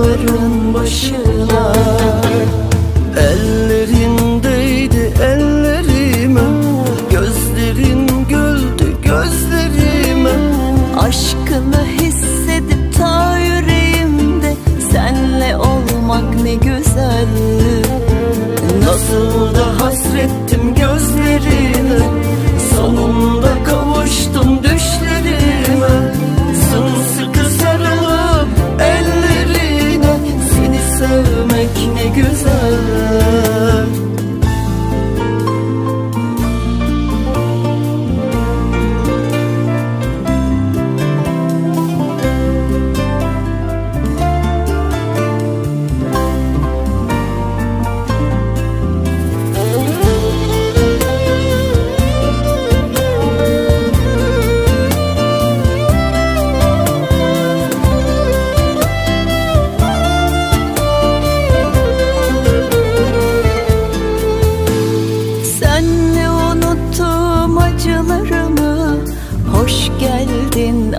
Bekarların başına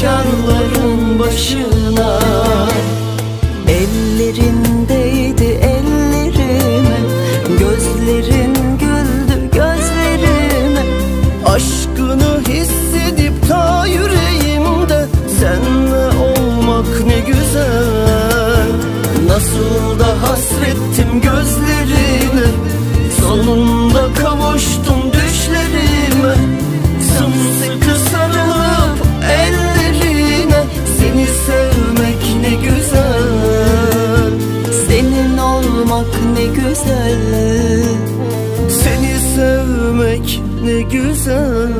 Bekarların başına. Ellerindeydi ellerime Gözlerin güldü gözlerime. Aşkını hissedip ta yüreğimde Seninle olmak ne güzel. Nasıl da hasrettim gözlerine Sonunda kavuştum ne güzel. Seni sevmek ne güzel